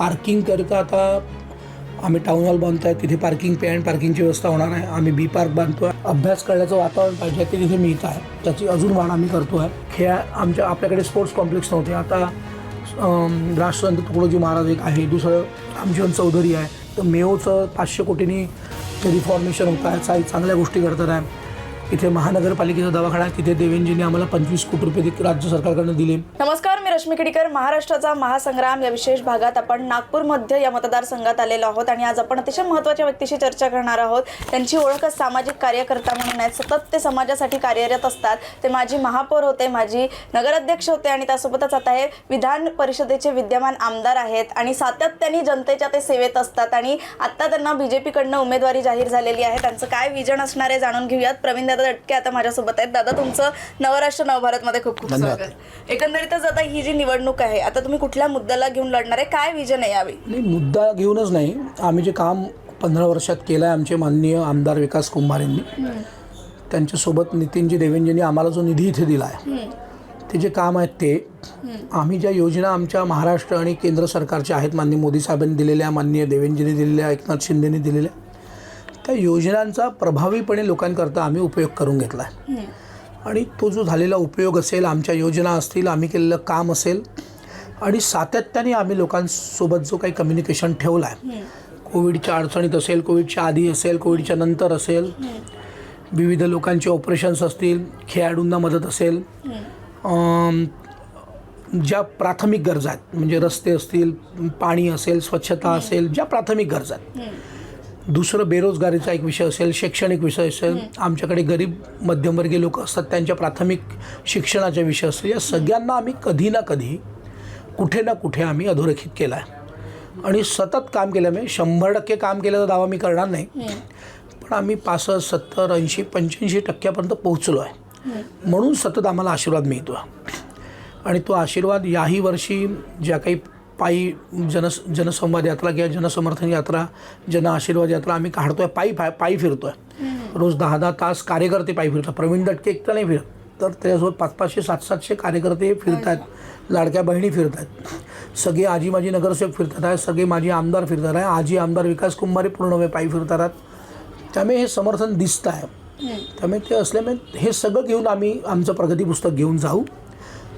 Parking करता आता आम्ही टाऊन हॉल बांधतो आहे तिथे पार्किंग पे अँड पार्किंगची व्यवस्था होणार आहे. आम्ही बी पार्क बांधतो आहे अभ्यास करण्याचं वातावरण पाहिजे ते तिथे मिळत आहे. त्याची अजून वाढ आम्ही करतो आहे खेळ आमच्या आपल्याकडे स्पोर्ट्स कॉम्प्लेक्स नव्हते. आता राष्ट्रसंत तुकडोजी महाराज एक आहे. दुसरं रामजीवन चौधरी आहे. तर मेओचं पाचशे कोटींनी ते रिफॉर्मेशन होत आहे. चांगल्या गोष्टी करतात आहे. इथे महानगरपालिकेचा दवाखाना तिथे देवेंजीने आम्हाला पंचवीस कोटी रुपये राज्य सरकारकडनं दिले. नमस्कार मी रश्मी केडीकर. महाराष्ट्राचा महासंग्राम या विशेष भागात आपण नागपूरमध्ये या मतदारसंघात आलेलो आहोत आणि आज आपण अतिशय महत्त्वाच्या व्यक्तीशी चर्चा करणार आहोत. त्यांची ओळख सामाजिक कार्यकर्ता म्हणून आहेत. सतत ते समाजासाठी कार्यरत असतात. ते माझी महापौर होते माझी नगराध्यक्ष होते आणि त्यासोबतच आता हे विधान परिषदेचे विद्यमान आमदार आहेत आणि सातत्याने जनतेच्या ते सेवेत असतात आणि आता त्यांना बीजेपीकडनं उमेदवारी जाहीर झालेली आहे. त्यांचं काय विजन असणार आहे जाणून घेऊयात. प्रवीण दटके आता माझ्यासोबत आहेत. दादा तुमचं नवराष्ट्र नवभारतमध्ये खूप खूप धन्यवाद. स्वागत. एकंदरीतच आता ही जी निवडणूक आहे आता तुम्ही कुठल्या मुद्द्याला घेऊन लढणार आहे? काय विजन आहे यावेळी? नाही मुद्दा घेऊनच नाही. आम्ही जे काम पंधरा वर्षात केलं आहे आमचे माननीय आमदार विकास कुंभार यांनी. त्यांच्यासोबत नितीनजी देवेंजींनी आम्हाला जो निधी इथे दिला आहे ते जे काम आहेत ते आम्ही ज्या योजना आमच्या महाराष्ट्र आणि केंद्र सरकारच्या आहेत माननीय मोदी साहेबांनी दिलेल्या माननीय देवेंजींनी दिलेल्या एकनाथ शिंदेनी दिलेल्या त्या योजनांचा प्रभावीपणे लोकांकरता आम्ही उपयोग करून घेतला आहे. आणि तो जो झालेला उपयोग असेल आमच्या योजना असतील आम्ही केलेलं काम असेल आणि सातत्याने आम्ही लोकांसोबत जो काही कम्युनिकेशन ठेवलं आहे. कोविडच्या अडचणीत असेल कोविडच्या आधी असेल कोविडच्या नंतर असेल विविध लोकांचे ऑपरेशन्स असतील खेळाडूंना मदत असेल ज्या प्राथमिक गरजा आहेत म्हणजे रस्ते असतील पाणी असेल स्वच्छता असेल ज्या प्राथमिक गरजा आहेत. दुसरं बेरोजगारीचा एक विषय असेल शैक्षणिक विषय असेल आमच्याकडे गरीब मध्यमवर्गीय लोक असतात त्यांच्या प्राथमिक शिक्षणाचे विषय असतील या सगळ्यांना आम्ही कधी ना कधी कुठे ना कुठे आम्ही अधोरेखित केला आहे आणि सतत काम केल्यामुळे शंभर टक्के काम केल्याचा दावा मी करणार नाही पण आम्ही पासष्ट सत्तर ऐंशी पंच्याऐंशी टक्क्यापर्यंत पोहोचलो आहे म्हणून सतत आम्हाला आशीर्वाद मिळतो आणि तो आशीर्वाद याही वर्षी ज्या काही पायी जनस जनसंवाद यात्रा किंवा जनसमर्थन यात्रा जन आशीर्वाद यात्रा आम्ही काढतोय पायी पाय पायी फिरतोय. रोज दहा दहा तास कार्यकर्ते पायी फिरतात. प्रवीण दटके एकटा नाही फिरत. तर त्याच्यासोबत पाच पाचशे सात सातशे कार्यकर्ते फिरत आहेत लाडक्या बहिणी फिरत आहेत सगळे आजी माजी नगरसेवक फिरतात. आहेत सगळे माझे आमदार फिरतात. आहे आजी आमदार विकास कुंभारे पूर्ण पायी फिरतात. आहेत त्यामुळे हे समर्थन दिसतं आहे त्यामुळे ते असल्यामुळे हे सगळं घेऊन आम्ही आमचं प्रगती पुस्तक घेऊन जाऊ.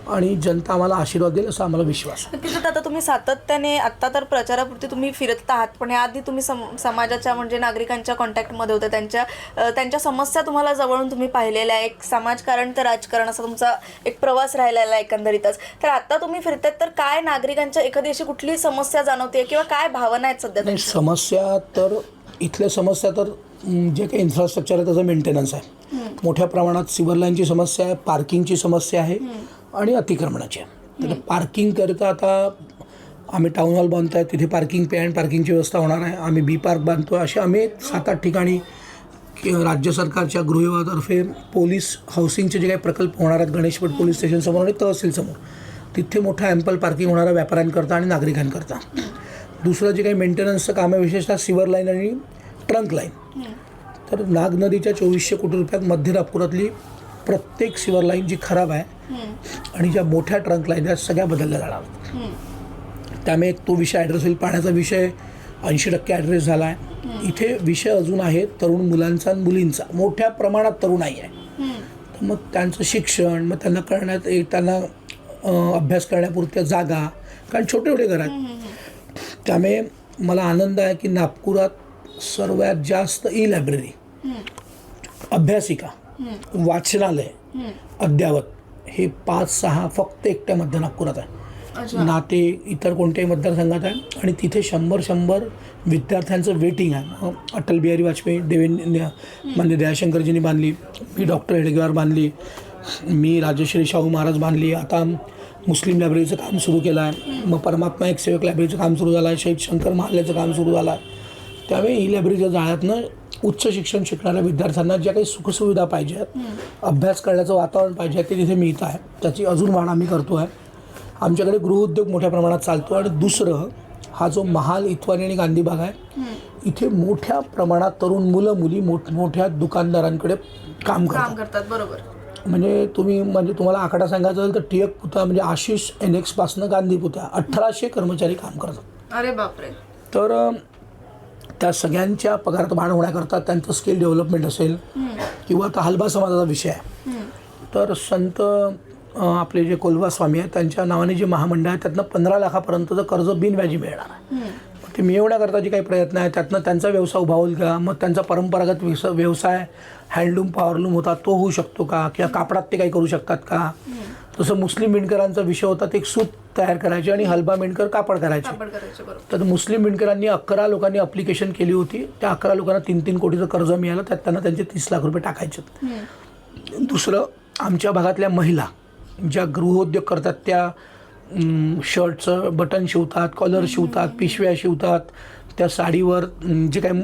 आणि जनता आम्हाला आशीर्वाद देईल असा आम्हाला विश्वास नक्कीच आता तुम्ही सातत्याने आता तर प्रचारापुरती तुम्ही फिरत आहात पण याआधी तुम्ही सम समाजाच्या म्हणजे नागरिकांच्या कॉन्टॅक्टमध्ये होते त्यांच्या त्यांच्या समस्या तुम्हाला जवळून तुम्ही पाहिलेल्या आहे एक समाजकारण तर राजकारण असा तुमचा एक प्रवास राहिलेला आहे एकंदरीतच. तर आता तुम्ही फिरतात तर काय नागरिकांच्या एखादी अशी कुठली समस्या जाणवते किंवा काय भावना आहेत सध्या समस्या तर इथल्या समस्या तर जे काही इन्फ्रास्ट्रक्चर आहे त्याचं मेंटेनन्स आहे. मोठ्या प्रमाणात सिव्हर लाईनची समस्या आहे पार्किंगची समस्या आहे. आणि अतिक्रमणाची. आहे तर पार्किंगकरिता आता आम्ही टाऊन हॉल बांधतो आहे तिथे पार्किंग पे अँड पार्किंगची व्यवस्था होणार आहे. आम्ही बी पार्क बांधतो आहे असे आम्ही सात आठ ठिकाणी राज्य सरकारच्या गृहविभागातर्फे पोलीस हाऊसिंगचे जे काही प्रकल्प होणार आहेत गणेशपट पोलीस स्टेशनसमोर आणि तहसीलसमोर तिथे मोठं ॲम्पल पार्किंग होणार आहे व्यापाऱ्यांकरता आणि नागरिकांकरता. दुसरं जे काही मेंटेनन्सचं काम आहे विशेषतः सिव्हर लाईन आणि ट्रंक लाईन तर नाग नदीच्या चोवीसशे कोटी रुपयात मध्य नागपुरातली प्रत्येक सिव्हर लाईन जी खराब आहे आणि ज्या मोठ्या ट्रंक लाईन आहेत सगळ्या बदलल्या जाणार. त्यामुळे एक तो विषय ॲड्रेस होईल. पाण्याचा विषय ऐंशी टक्के ॲड्रेस झाला आहे इथे विषय अजून आहे तरुण मुलांचा आणि मुलींचा. मोठ्या प्रमाणात तरुणाई आहे. तर मग त्यांचं शिक्षण मग त्यांना करण्यात एक त्यांना अभ्यास करण्यापुरत्या जागा कारण छोटे छोटे घर आहेत. त्यामुळे मला आनंद आहे की नागपुरात सर्वात जास्त ई लायब्ररी अभ्यासिका. वाचनालय अद्यावत. हे पाच सहा फक्त एकट्या मध्य नागपुरात आहे नाते इतर कोणत्याही मतदारसंघात आहे. आणि तिथे शंभर शंभर विद्यार्थ्यांचं वेटिंग आहे. अटल बिहारी वाजपेयी देवेंद्र म्हणजे दयाशंकरजींनी बांधली. मी डॉक्टर हेडगेवार बांधली. मी राजश्री शाहू महाराज बांधली. आता मुस्लिम लायब्ररीचं काम सुरू केलं आहे मग परमात्मा एक सेवक लायब्ररीचं काम सुरू झालं आहे शहीद शंकर महाल्याचं काम सुरू झालं आहे त्यामुळे ई लायब्ररीच्या जाळ्यातनं उच्च शिक्षण शिकणाऱ्या विद्यार्थ्यांना ज्या काही सुखसुविधा पाहिजेत अभ्यास करण्याचं वातावरण पाहिजे ते तिथे मिळतं आहे. त्याची अजून वाढ आम्ही करतो आहे. आमच्याकडे गृहउद्योग मोठ्या प्रमाणात चालतो आणि दुसरं हा जो महाल इथवानी आणि गांधी भाग आहे इथे मोठ्या प्रमाणात तरुण मुलं मुली मोठमोठ्या दुकानदारांकडे काम करतात. काम करतात बरोबर. म्हणजे तुम्ही म्हणजे तुम्हाला आकडा सांगायचा असेल तर टिळक पुतळा म्हणजे आशिष एन एक्सपासनं गांधी पुतळा अठराशे कर्मचारी काम करतात. अरे बापरे. तर त्या सगळ्यांच्या पगारात वाढ होण्याकरता त्यांचं स्किल डेव्हलपमेंट असेल किंवा आता हलबा समाजाचा विषय आहे. तर संत आपले जे कोल्हा स्वामी आहेत त्यांच्या नावाने जे महामंडळ आहे त्यातनं पंधरा लाखापर्यंतचं कर्ज बिनव्याजी मिळणार आहे. ते मिळवण्याकरता जे काही प्रयत्न आहे त्यातनं त्यांचा व्यवसाय उभा होईल का? मग त्यांचा परंपरागत व्यवसा व्यवसाय हँडलूम पॉवरलूम होता तो होऊ शकतो का? किंवा कापडात ते काही करू शकतात का? तसं मुस्लिम विणकरांचा विषय होता ते एक सूत तयार करायचे आणि हलबा विणकर कापड करायचे. आपण करायचं बरोबर. तर मुस्लिम विणकरांनी अकरा लोकांनी अप्लिकेशन केली होती. त्या अकरा लोकांना तीन तीन कोटीचं कर्ज मिळालं. त्यात त्यांना त्यांचे तीस लाख रुपये टाकायचे दुसरं आमच्या भागातल्या महिला ज्या गृहोद्योग करतात त्या शर्टचं बटन शिवतात कॉलर शिवतात पिशव्या शिवतात त्या साडीवर जे काही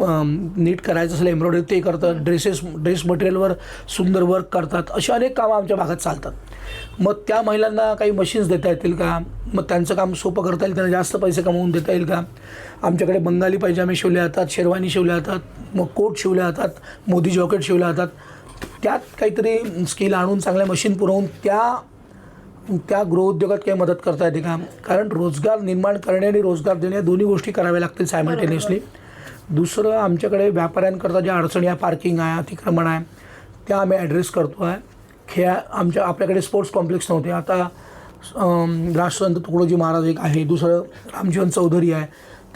नीट करायचं असेल एम्ब्रॉयडरी ते करतात ड्रेसेस ड्रेस मटेरियलवर सुंदर वर्क करतात अशी अनेक कामं आमच्या भागात चालतात. मग त्या महिलांना काही मशीन्स देता येतील का? मग त्यांचं काम सोपं करता येईल त्यांना जास्त पैसे कमवून देता येईल का? आमच्याकडे बंगाली पैजामे शिवले जातात शेरवानी शिवल्या जातात मग कोट शिवल्या जातात मोदी जॉकेट शिवल्या जातात. त्यात काहीतरी स्किल आणून चांगल्या मशीन पुरवून त्या त्या गृहउद्योगात काही मदत करता येते का? कारण रोजगार निर्माण करणे आणि रोजगार देणे या दोन्ही गोष्टी कराव्या लागतील सायमल्टेनियसली दुसरं आमच्याकडे व्यापाऱ्यांकरता ज्या अडचणी आहे पार्किंग आहे अतिक्रमण आहे त्या आम्ही ॲड्रेस करतो आहे. खेळा आमच्या आपल्याकडे स्पोर्ट्स कॉम्प्लेक्स नव्हते. आता राष्ट्रसंत तुकडोजी महाराज एक आहे. दुसरं रामजीवन चौधरी आहे.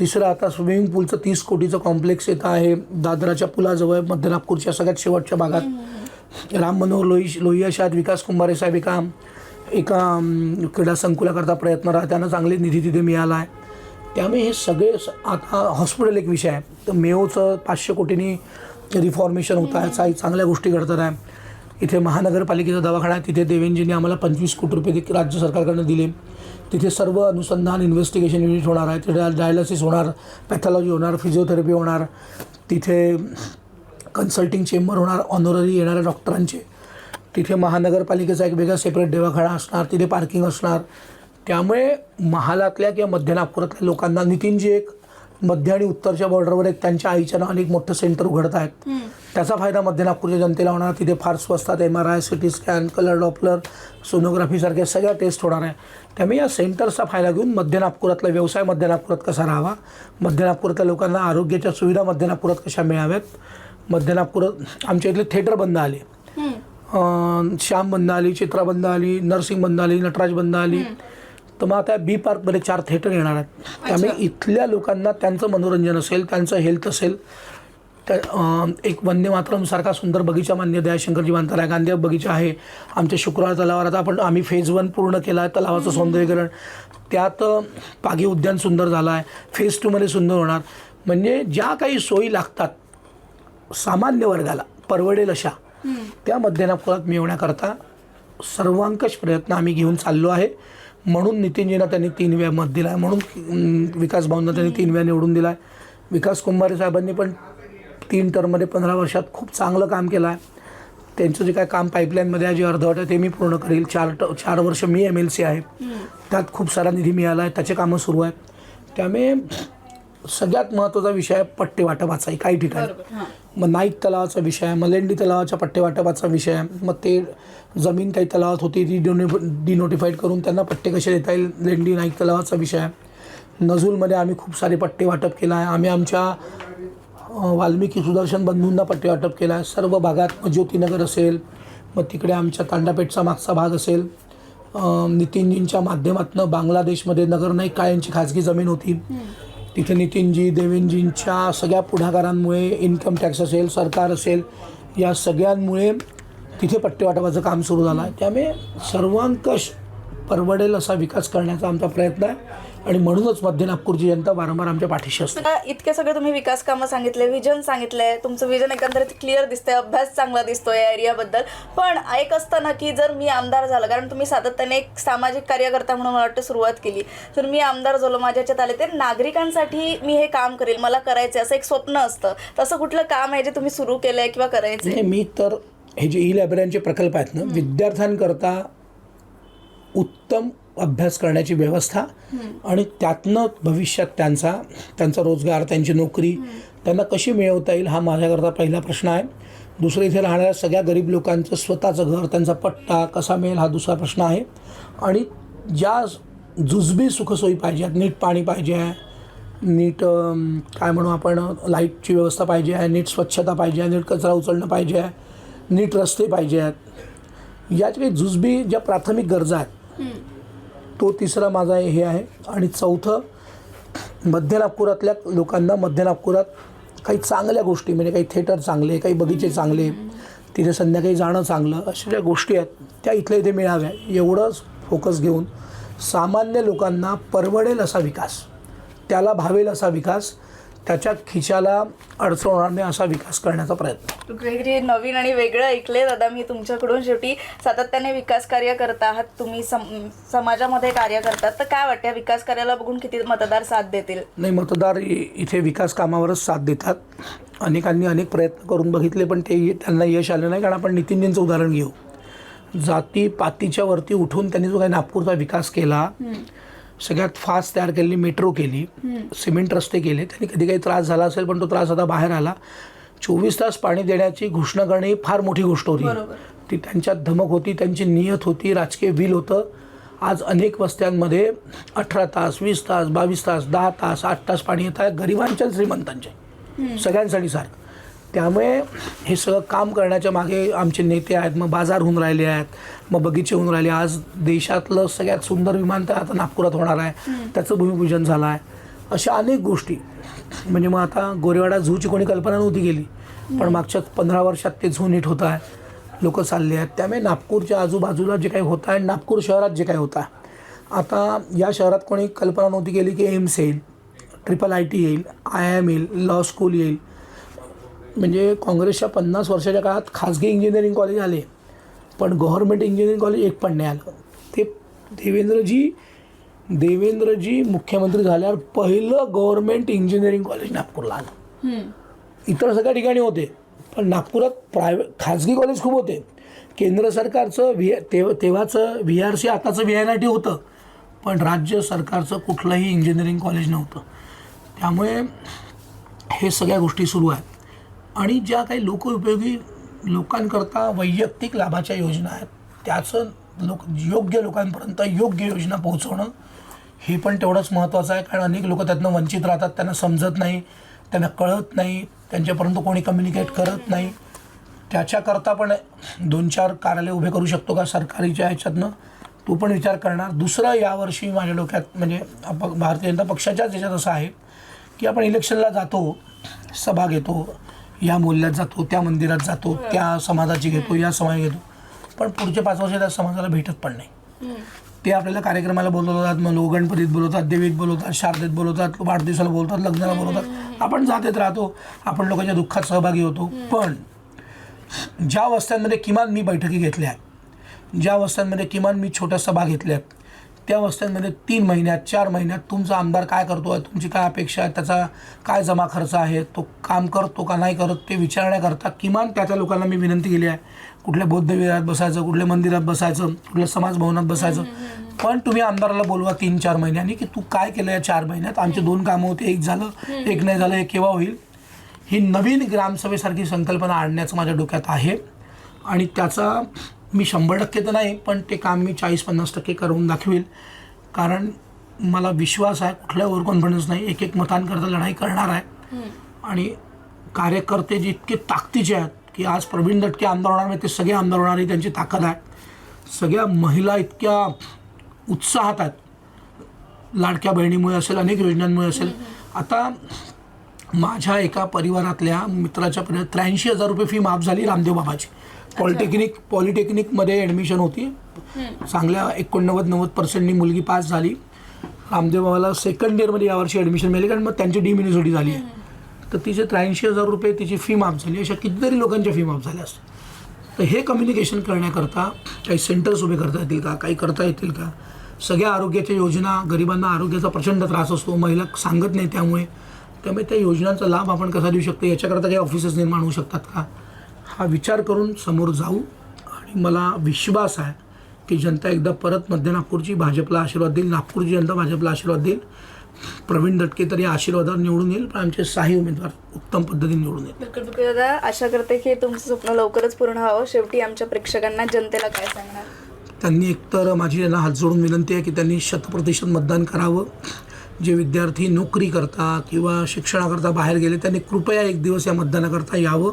तिसरं आता स्विमिंग पूलचं तीस कोटीचं कॉम्प्लेक्स येतं आहे. दादराच्या पुलाजवळ मध्य नागपूरच्या सगळ्यात शेवटच्या भागात. राम मनोहर लोही लोहिया शाद विकास कुंभारे साहेब एका एका क्रीडा संकुलाकरता प्रयत्न राहा त्यांना चांगले निधी तिथे मिळाला आहे त्यामुळे हे सगळे स- आता हॉस्पिटल एक विषय आहे. तर मेओचं पाचशे कोटींनी रिफॉर्मेशन होत आहे. चा चांगल्या गोष्टी घडतात आहे. इथे महानगरपालिकेचा दवाखाना आहे. तिथे देवेंजींनी आम्हाला पंचवीस कोटी रुपये ते राज्य सरकारकडनं दिले. तिथे सर्व अनुसंधान इन्व्हेस्टिगेशन युनिट होणार आहे. तिथे डायलिसिस होणार पॅथॉलॉजी होणार फिजिओथेरपी होणार. तिथे कन्सल्टिंग चेंबर होणार ऑनररी येणाऱ्या डॉक्टरांचे तिथे महानगरपालिकेचा एक वेगळा सेपरेट दवाखाना असणार तिथे पार्किंग असणार. त्यामुळे महालातल्या किंवा मध्य नागपुरातल्या लोकांना नितीनजी एक मध्य आणि उत्तरच्या बॉर्डरवर एक त्यांच्या आईच्या नावाने एक मोठं सेंटर उघडत आहेत. त्याचा फायदा मध्य नागपूरच्या जनतेला होणार. तिथे फार स्वस्तात M R I C T scan colour Doppler सोनोग्राफीसारख्या सगळ्या टेस्ट होणार आहे. त्यामुळे या सेंटर्सचा फायदा घेऊन मध्य नागपुरातला व्यवसाय मध्य नागपुरात कसा राहावा? मध्य नागपुरातल्या लोकांना आरोग्याच्या सुविधा मध्य नागपुरात कशा मिळाव्यात? मध्य नागपुरात आमच्या इथले थिएटर बंद आले. श्याम बंद आली चित्रा बंद आली नरसिंग बंद आली नटराज बंद आली तर मग आता बी पार्कमध्ये चार थिएटर येणार आहेत. त्यामुळे इथल्या लोकांना त्यांचं मनोरंजन असेल त्यांचं हेल्थ असेल त्या एक वंदे मातरमसारखा सुंदर बगीचा मान्य दयाशंकरजी बांधतात आहे गांधी बगीचा आहे. आमच्या शुक्रवार तलावावर आता आपण आम्ही फेज वन पूर्ण केला आहे तलावाचं सौंदर्यीकरण. त्यात पागी उद्यान सुंदर झालं आहे फेज टूमध्ये सुंदर होणार. म्हणजे ज्या काही सोयी लागतात सामान्य वर्गाला परवडेल अशा त्या मध्य फळात मिळवण्याकरता सर्वांकष प्रयत्न आम्ही घेऊन चाललो आहे. म्हणून नितीनजींना त्यांनी तीन वेळा मत दिला आहे म्हणून विकास भाऊंना त्यांनी तीन वेळा निवडून दिला आहे विकास कुंभारे साहेबांनी पण तीन टर्ममध्ये पंधरा वर्षात खूप चांगलं काम केलं आहे त्यांचं जे काय काम पाईपलाईनमध्ये आहे जे अर्धवट आहे ते मी पूर्ण करेल. चार ट चार वर्ष मी एम एल सी आहे. त्यात खूप सारा निधी मिळाला आहे त्याचे कामं सुरू आहेत. त्यामुळे सगळ्यात महत्त्वाचा विषय आहे. पट्टे वाटपाचा काही ठिकाणी मग नाईक तलावाचा विषय आहे मलेंडी तलावाच्या पट्टेवाटपाचा विषय आहे मग ते जमीन काही तलावात होती ती डिनो डिनोटिफाईड करून त्यांना पट्टे कसे देता येईल? लेंडी नाईक तलावाचा विषय. आहे नजूलमध्ये आम्ही खूप सारे पट्टे वाटप केला आहे. आम्ही आमच्या वाल्मिकी सुदर्शन बंधूंना पट्टे वाटप केला आहे. सर्व भागात मग ज्योतिनगर असेल मग तिकडे आमच्या तांडापेठचा मागचा भाग असेल. नितीनजींच्या माध्यमातून बांगलादेशमध्ये नगर नाईक काळ्यांची खाजगी जमीन होती. तिथे नितीनजी देवेंजींच्या सगळ्या पुढाकारांमुळे इन्कम टॅक्स असेल सरकार असेल या सगळ्यांमुळे तिथे पट्टे वाटपाचं काम सुरू झालं. आहे त्यामुळे सर्वांकष परवडेल असा विकास करण्याचा आमचा प्रयत्न आहे. आणि म्हणूनच मध्य नागपूरची जनता वारंवार आमच्या पाठीशी असते. इतके सगळे तुम्ही विकास कामं सांगितले विजन सांगितलंय. तुमचं विजन एकंदरीत क्लिअर दिसतंय अभ्यास चांगला दिसतोय या एरियाबद्दल पण एक असतं ना की जर मी आमदार झालं कारण तुम्ही सातत्याने एक सामाजिक कार्यकर्ता म्हणून मला वाटतं सुरुवात केली. जर मी आमदार झालो माझ्या ह्याच्यात आले तर नागरिकांसाठी मी हे काम करेल मला करायचं असं एक स्वप्न असतं. तसं कुठलं काम आहे जे तुम्ही सुरू केलंय किंवा करायचंय? नाही मी तर हे जे ई लायब्ररीचे प्रकल्प आहेत ना विद्यार्थ्यांकरता उत्तम अभ्यास करण्याची व्यवस्था आणि त्यातनं भविष्यात त्यांचा त्यांचा रोजगार त्यांची नोकरी त्यांना कशी मिळवता येईल हा माझ्याकरता पहिला प्रश्न आहे. दुसरं इथे राहणाऱ्या सगळ्या गरीब लोकांचं स्वतःचं घर त्यांचा पट्टा कसा मिळेल हा दुसरा प्रश्न आहे. आणि ज्या जुजबी सुखसोयी पाहिजेत नीट पाणी पाहिजे आहे नीट काय म्हणू आपण लाईटची व्यवस्था पाहिजे आहे नीट स्वच्छता पाहिजे आहे नीट कचरा उचलणं पाहिजे आहे नीट रस्ते पाहिजे आहेत. याच्या काही जुजबी ज्या प्राथमिक गरजा आहेत तो तिसरा माझा हे आहे. आणि चौथं मध्य नागपुरातल्या लोकांना मध्य नागपुरात काही चांगल्या गोष्टी म्हणजे काही थिएटर चांगले काही बगीचे चांगले तिथे संध्याकाळी जाणं चांगलं अशा ज्या गोष्टी आहेत त्या इथल्या इथे मिळाव्या. एवढंच फोकस घेऊन सामान्य लोकांना परवडेल असा विकास. त्याला भावेल असा विकास. त्याच्या खिशाला अडचण होणार नाही असा विकास करण्याचा प्रयत्न. काहीतरी नवीन आणि वेगळं ऐकले दादा मी तुमच्याकडून शेवटी सातत्याने विकास कार्य करत आहात तुम्ही सम समाजामध्ये कार्य करतात तर काय वाटतं विकास कार्याला बघून किती मतदार साथ देतील? नाही मतदार इथे विकास कामावरच साथ देतात. अनेकांनी अनेक प्रयत्न करून बघितले पण ते त्यांना यश आलं नाही कारण आपण नितीनजींचं उदाहरण घेऊ. जाती पातीच्या वरती उठून त्यांनी जो काही नागपूरचा विकास केला सगळ्यात फास्ट तयार केलेली मेट्रो केली. सिमेंट रस्ते केले. त्यांनी कधी काही त्रास झाला असेल पण तो त्रास आता बाहेर आला. चोवीस तास पाणी देण्याची घोषणा करणे ही फार मोठी गोष्ट होती. ती त्यांच्यात धमक होती त्यांची नियत होती राजकीय विल होतं. आज अनेक वस्त्यांमध्ये अठरा तास वीस तास बावीस तास दहा तास आठ तास पाणी येत आहे. गरिबांच्या आणि श्रीमंतांचे सगळ्यांसाठी सारखं. त्यामुळे हे सगळं काम करण्याच्या मागे आमचे नेते आहेत मग बाजार होऊन राहिले आहेत मग बगीचे होऊन राहिले. आज देशातलं सगळ्यात सुंदर विमानतळ आता नागपुरात होणार आहे. त्याचं भूमिपूजन झालं आहे. अशा अनेक गोष्टी. म्हणजे मग आता गोरेवाडा झूची कोणी कल्पना नव्हती गेली पण मागच्या पंधरा वर्षात ते झू नीट होत आहे. लोक चालले आहेत. त्यामुळे नागपूरच्या आजूबाजूला जे काही होत आहे नागपूर शहरात जे काही होत आहे. आता या शहरात कोणी कल्पना नव्हती केली की एम्स येईल ट्रिपल आय टी येईल आय एम येईल लॉ स्कूल येईल. म्हणजे काँग्रेसच्या पन्नास वर्षाच्या काळात खाजगी इंजिनिअरिंग कॉलेज आले पण गव्हर्नमेंट इंजिनिअरिंग कॉलेज एक पण नाही आलं. ते देवेंद्रजी देवेंद्रजी मुख्यमंत्री झाल्यावर पहिलं गव्हर्नमेंट इंजिनिअरिंग कॉलेज नागपूरला आलं. इतर सगळ्या ठिकाणी होते पण नागपुरात प्रायव्हेट खाजगी कॉलेज खूप होते. केंद्र सरकारचं व्ही तेव्हा तेव्हाचं व्ही आर सी आताचं व्ही एन आय टी होतं पण राज्य सरकारचं कुठलंही इंजिनिअरिंग कॉलेज नव्हतं. त्यामुळे हे सगळ्या गोष्टी सुरू आहेत. आणि ज्या काही लोकउपयोगी लोकांकरता वैयक्तिक लाभाच्या योजना आहेत त्याचं लोक योग्य लोकांपर्यंत योग्य योजना पोहोचवणं हे पण तेवढंच महत्त्वाचं आहे. कारण अनेक लोक त्यातनं वंचित राहतात त्यांना समजत नाही त्यांना कळत नाही त्यांच्यापर्यंत कोणी कम्युनिकेट करत नाही. त्याच्याकरता पण दोन चार कार्यालय उभे करू शकतो का सरकारीच्या ह्याच्यातनं? तो पण विचार करणार. दुसरं यावर्षी माझ्या डोक्यात म्हणजे आप भारतीय जनता पक्षाच्याच ह्याच्यात असं आहे की आपण इलेक्शनला जातो सभा घेतो या मूल्यात जातो त्या मंदिरात जातो त्या समाजाची घेतो या समाज घेतो. पण पुढचे पाच वर्ष त्या समाजाला भेटत पण नाही. ते आपल्याला कार्यक्रमाला बोलवतात मग लोक गणपतीत बोलवतात देवीत बोलवतात शारदेत बोलवतात वाढदिवसाला बोलवतात लग्नाला बोलवतात. आपण जात येत राहतो आपण लोकांच्या दुःखात सहभागी होतो. पण ज्या वस्त्यांमध्ये किमान मी बैठकी घेतल्या आहेत ज्या वस्त्यांमध्ये किमान मी छोट्या सभा घेतल्या आहेत त्या वस्त्यांमध्ये तीन महिन्यात चार महिन्यात तुमचा आमदार काय करतो आहे तुमची काय अपेक्षा आहे त्याचा काय जमा खर्च आहे तो काम करतो का नाही करत ते विचारण्याकरता किमान त्या त्या लोकांना मी विनंती केली आहे. कुठल्या बौद्ध विहारात बसायचं कुठल्या मंदिरात बसायचं कुठल्या समाज भवनात बसायचं. पण तुम्ही आमदाराला बोलवा तीन चार महिन्यांनी की तू काय केलं या चार महिन्यात? आमचे दोन कामं होते एक झालं एक नाही झालं हे केव्हा होईल? ही नवीन ग्रामसभेसारखी संकल्पना आणण्याचं माझ्या डोक्यात आहे. आणि त्याचा मी शंभर टक्के तर नाही पण ते काम मी चाळीस पन्नास टक्के करून दाखवेल. कारण मला विश्वास आहे कुठल्या ओव्हर कॉन्फिडन्स नाही एक एक मतांकरता लढाई करणार आहे. आणि कार्यकर्ते जे इतके ताकदीचे आहेत की आज प्रवीण दटके आमदार होणार नाही ते सगळे आमदार होणार ही त्यांची ताकद आहे. सगळ्या महिला इतक्या उत्साहात आहेत. लाडक्या बहिणीमुळे असेल अनेक योजनांमुळे असेल. आता माझ्या एका परिवारातल्या मित्राच्या परिवारात त्र्याऐंशी हजार रुपये फी माफ झाली रामदेव बाबाची. पॉलिटेक्निक पॉलिटेक्निकमध्ये ॲडमिशन होती. चांगल्या एकोणनव्वद नव्वद पर्सेंटनी मुलगी पास झाली. रामदेव बाबाला सेकंड इयरमध्ये यावर्षी ॲडमिशन मिळाली कारण मग त्यांची डीम युनिव्हर्सिटी झाली. आहे तर तिचे त्र्याऐंशी हजार रुपये तिची फी माफ झाली. अशा कितीतरी लोकांच्या फी माफ झाल्या असतात तर हे कम्युनिकेशन करण्याकरता काही सेंटर्स उभे करता येतील का? काही करता येतील का? सगळ्या आरोग्याच्या योजना गरिबांना आरोग्याचा प्रचंड त्रास असतो महिला सांगत नाही त्यामुळे. त्यामुळे त्या योजनांचा लाभ आपण कसा देऊ शकतो? याच्याकरता काही ऑफिसेस निर्माण होऊ शकतात का? हा विचार करून समोर जाऊ आणि मला विश्वास आहे की जनता एकदा परत मध्य नागपूरची भाजपला आशीर्वाद देईल. नागपूरची जनता भाजपला आशीर्वाद देईल. प्रवीण दटके तर या आशीर्वादावर निवडून येईल पण आमचे साही उमेदवार उत्तम पद्धतीने निवडून येतील. बिलकुल बिलकुल दादा आशा करते की तुमचं स्वप्न लवकरच पूर्ण व्हावं. शेवटी आमच्या प्रेक्षकांना जनतेला काय सांगणार? त्यांनी एकतर माझी त्यांना हात जोडून विनंती आहे की त्यांनी शतप्रतिशत मतदान करावं. जे विद्यार्थी नोकरी करता किंवा शिक्षणाकरता बाहेर गेले त्यांनी कृपया एक दिवस या मतदानाकरता यावं.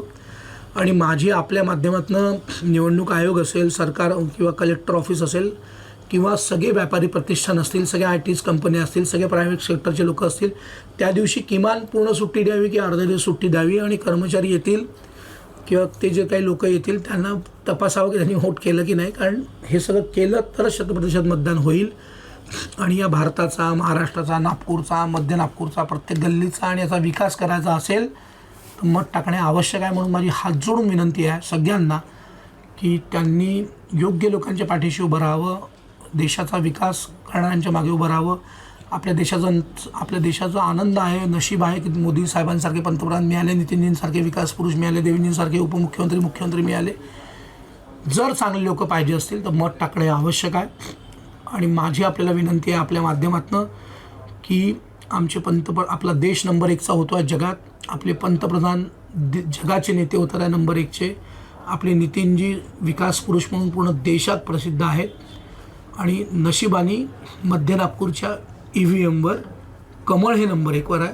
आणि माझी आपल्या माध्यमातून निवडणूक आयोग असेल सरकार किंवा कलेक्टर ऑफिस असेल किंवा सगळे व्यापारी प्रतिष्ठान असतील सगळ्या आय टीज कंपन्या असतील सगळे प्रायव्हेट सेक्टरचे लोक असतील त्या दिवशी किमान पूर्ण सुट्टी द्यावी की अर्धा दिवस सुट्टी द्यावी आणि कर्मचारी येतील किंवा ते जे काही लोक येतील त्यांना तपासावं की त्यांनी वोट केलं की नाही. कारण हे सगळं केलं तरच शतप्रतिशत मतदान होईल. आणि या भारताचा महाराष्ट्राचा नागपूरचा मध्य नागपूरचा प्रत्येक गल्लीचा आणि याचा विकास करायचा असेल मत टाकणे आवश्यक आहे म्हणून माझी हात जोडून विनंती आहे सगळ्यांना की त्यांनी योग्य लोकांच्या पाठीशी उभं राहावं देशाचा विकास करणाऱ्यांच्या मागे उभं राहावं. आपल्या देशाचा आपल्या देशाचा आनंद आहे नशीब आहे की मोदी साहेबांसारखे पंतप्रधान मिळाले नितीनजींसारखे विकास पुरुष मिळाले देवींजींसारखे उपमुख्यमंत्री मुख्यमंत्री मिळाले. जर चांगले लोक पाहिजे असतील तर मत टाकणे आवश्यक आहे. आणि माझी आपल्याला विनंती आहे आपल्या माध्यमातनं की आमचे पंतप्रधान आपला देश नंबर एकचा होतो आहे जगात. आपले पंतप्रधान दे जगाचे नेते होतात नंबर एकचे. आपले नितीनजी विकास पुरुष म्हणून पूर्ण देशात प्रसिद्ध आहेत. आणि नशिबानी मध्य नागपूरच्या ई व्ही एमवर कमळ हे नंबर एकवर आहे.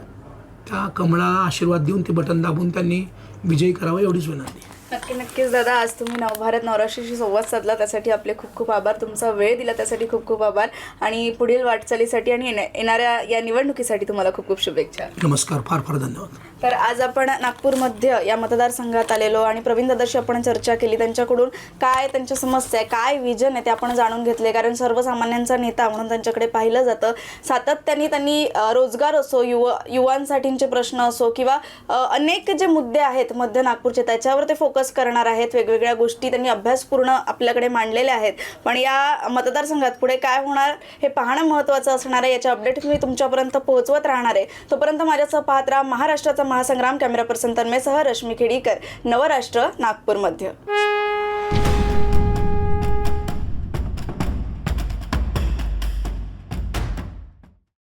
त्या कमळाला आशीर्वाद देऊन ते बटन दाबून त्यांनी विजयी करावा एवढीच विनंती. नक्की नक्कीच दादा आज तुम्ही नवभारत नवराष्ट्राशी संवाद साधला. त्यासाठी आपले खूप खूप आभार. तुमचा वेळ दिला त्यासाठी खूप खूप आभार. आणि पुढील वाटचालीसाठी आणि येण्या- येणाऱ्या या निवडणुकीसाठी तुम्हाला खूप खूप शुभेच्छा. नमस्कार. फार फार धन्यवाद. तर आज आपण नागपूर मध्य या मतदारसंघात आलेलो आणि प्रवीण दादाशी आपण चर्चा केली. त्यांच्याकडून काय त्यांच्या समस्या आहे? काय विजन आहे ते आपण जाणून घेतले. कारण सर्वसामान्यांचा नेता म्हणून त्यांच्याकडे पाहिलं जातं. सातत्याने त्यांनी रोजगार असो युव युवांसाठीचे प्रश्न असो किंवा अनेक जे मुद्दे आहेत मध्य नागपूरचे त्याच्यावर ते फोकस करणार आहेत वेगवेगळ्या गोष्टी त्यांनी अभ्यासपूर्ण आपल्याकडे मांडलेल्या आहेत. पण या मतदारसंघात पुढे काय होणार हे पाहणं महत्त्वाचं असणार आहे. याच्या अपडेट मी तुमच्यापर्यंत पोहोचवत राहणार आहे. तोपर्यंत माझ्यासह पाहत राहा महाराष्ट्राचा महासंग्राम कॅमेरा पर्सन तन्मेसह रश्मी खेडीकर नवराष्ट्र नागपूर मध्य